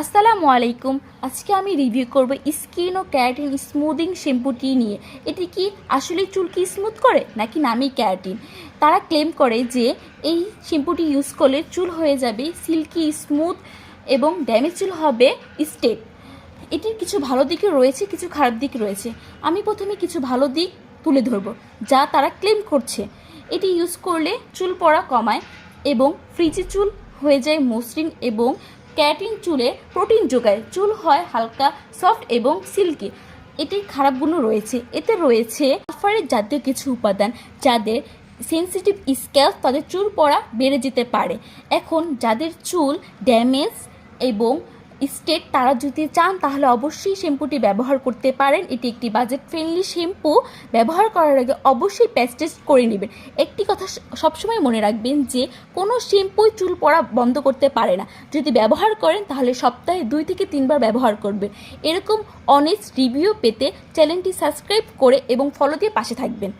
আসসালামু আলাইকুম। আজকে আমি রিভিউ করব স্কিন ও ক্যারাটিন স্মুদিং শ্যাম্পুটি নিয়ে। এটি কি আসলে চুলকে স্মুথ করে, নাকি নামই ক্যারাটিন তারা ক্লেম করে যে এই শ্যাম্পুটি ইউজ করলে চুল হয়ে যাবে সিল্কি স্মুথ এবং ড্যামেজ চুল হবে স্টেপ এটির কিছু ভালো দিকও রয়েছে, কিছু খারাপ দিক রয়েছে। আমি প্রথমে কিছু ভালো দিক তুলে ধরব, যা তারা ক্লেম করছে। এটি ইউজ করলে চুল পড়া কমায় এবং ফ্রিজে চুল হয়ে যায় মসৃণ এবং ক্যারাটিন চুলে প্রোটিন যোগায়। চুল হয় হালকা, সফট এবং সিল্কি। এটির খারাপ গুণও রয়েছে। এতে রয়েছে আফারের জাতীয় কিছু উপাদান যাদের সেন্সিটিভ স্ক্যাল্প তাদের চুল পড়া বেড়ে যেতে পারে। এখন যাদের চুল ড্যামেজ এবং স্টেট তারা যদি চান, তাহলে অবশ্যই শ্যাম্পুটি ব্যবহার করতে পারেন। এটি একটি বাজেট ফ্রেন্ডলি শ্যাম্পু। ব্যবহার করার আগে অবশ্যই প্যাচ টেস্ট করে নেবেন। একটি কথা সবসময় মনে রাখবেন যে, কোনো শ্যাম্পুই চুল পড়া বন্ধ করতে পারে না। যদি ব্যবহার করেন, তাহলে সপ্তাহে দুই থেকে তিনবার ব্যবহার করবেন। এরকম অনেস্ট রিভিউ পেতে চ্যানেলটি সাবস্ক্রাইব করে এবং ফলো দিয়ে পাশে থাকবেন।